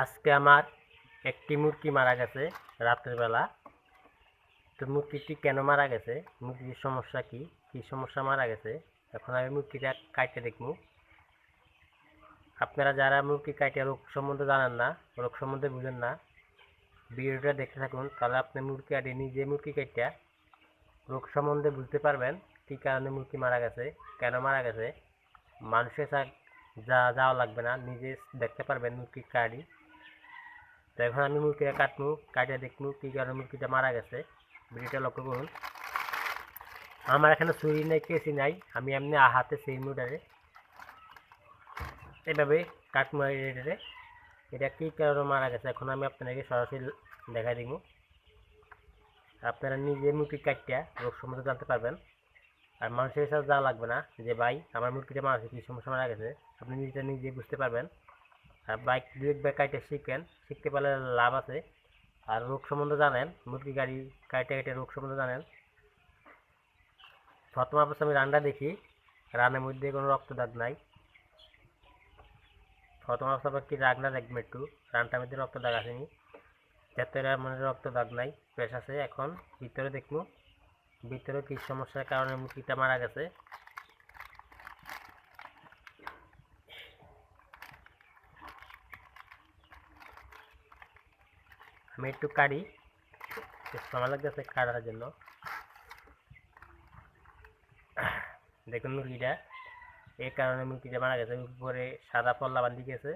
আজকে আমার একটি মুরগি মারা গেছে রাতের বেলা। তো মুরগিটি কেন মারা গেছে? মুরগির সমস্যা কি? কি সমস্যা মারা গেছে? এখন আমি মুরগিটা কাটতে দেখব। আপনারা যারা মুরগি কাটে রোগ সম্বন্ধে জানেন না, রোগ সম্বন্ধে বুঝেন না, ভিডিওটা দেখতে থাকুন, তাহলে আপনি মুরগি কাটে নিজে মুরগি কাটিয়া রোগ সম্বন্ধে বুঝতে পারবেন কী কারণে মুরগি মারা গেছে, কেন মারা গেছে। মানুষের যা যাওয়া লাগবে না, নিজে দেখতে পারবেন মুরগি কাটি তো এখন আমি মুরগিটা কাটবো কাটিয়ে দেখব কী কারণে মুরগিটা মারা গেছে। ভিডিওটা লক্ষ্য করুন। আমার এখানে ছুরি নাই কেসি নাই, আমি এমনি হাতে সেই মুটারে এভাবে কাটবো এটারে এটা কী কারণে মারা গেছে এখন আমি আপনাকে সরাসরি দেখা দিব আপনারা নিজে মুরগি কাটিয়া রোগ সম্বন্ধে জানতে পারবেন। আর মানুষের সাথে যাওয়া লাগবে না যে, ভাই, আমার মুরগিটা মারা গেছে, কী সমস্যা মারা গেছে? আপনি নিজেটা নিজে বুঝতে পারবেন। বাইক দু একবার কাইটে শিখেন, শিখতে পারলে লাভ আছে। আর রোগ সম্বন্ধে জানেন, মুরগি গাড়ি কাইটে কাইটে রোগ সম্বন্ধে জানেন। প্রথম অবস্থা আমি রান্না দেখি, রানের মধ্যে কোনো রক্ত দাগ নাই। প্রথম অবস্থা কি রাগ না দেখবেন একটু, রানটার মধ্যে রক্ত দাগ আসেনি। ভেতরে মানে রক্ত দাগ নাই প্রেস আছে। এখন ভিতরে দেখব, ভিতরে কি সমস্যার কারণে মুরগিটা মারা গেছে। আমি একটু কাটি একটু সময় লাগতেছে কাটার জন্য। দেখুন মুরগিটা। এই কারণে মুরগিটা মারা গেছে। উপরে সাদা পল্লা বান্ধি গেছে।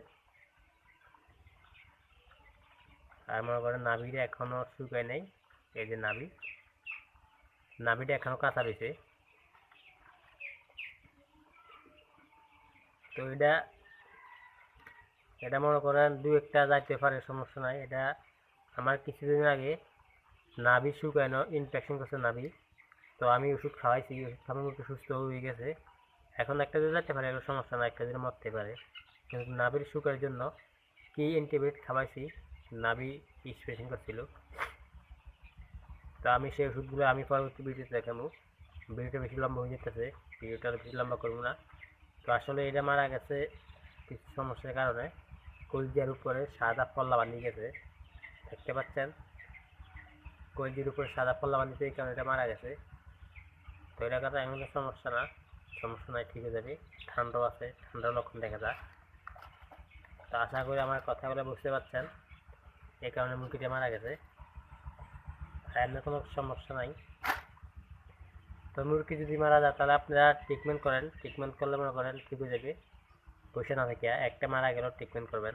আর মনে করেন নাভিটা এখনও শুকায় নাই। এই যে নাভি। নাভিটা এখনও কাঁচা রয়েছে। তো এটা এটা মনে করেন দু একটা যাইতে পারে, সমস্যা নাই। এটা আমার কিছুদিন আগে নাভি শুকানো ইনফেকশন করছে নাভি তো আমি ওষুধ খাওয়াইছি ওষুধ খাওয়ার মতো সুস্থ হয়ে গেছে। এখন একটা দিন যেতে পারে সমস্যা না, একটা দিন মরতে পারে। কিন্তু নাভির শুকার জন্য কি অ্যান্টিবায়োটিক খাওয়াইছি, নাভি স্প্রেশন করছিল। তো আমি সেই ওষুধগুলো আমি পরবর্তী ভিডিওতে দেখাবো। ভিডিওটা বেশি লম্বা হয়ে যেতেছে, ভিডিওটা বেশি লম্বা করব না। তো আসলে এটা মারা গেছে কিছু সমস্যার কারণে। কলজিয়ার উপরে সাদা পল্লা বানিয়ে গেছে। দেখতে পাচ্ছেন কলজির উপরে সাদা পল্লা বানিয়েছে এই কারণে এটা মারা গেছে। তো এটা কথা এমন সমস্যা না, সমস্যা নাই ঠিক হয়ে যাবে। ঠান্ডাও আছে, ঠান্ডার লক্ষণ দেখা যায় তো আশা করি আমার কথাগুলো বুঝতে পারছেন, এই কারণে মুরগিটা মারা গেছে। এমনি কোনো সমস্যা নাই। তো মুরগি যদি মারা যায়, তাহলে আপনারা ট্রিটমেন্ট করেন। ট্রিটমেন্ট করলে মনে করেন ঠিক হয়ে যাবে। বসে না থেকে একটা মারা গেলেও ট্রিটমেন্ট করবেন।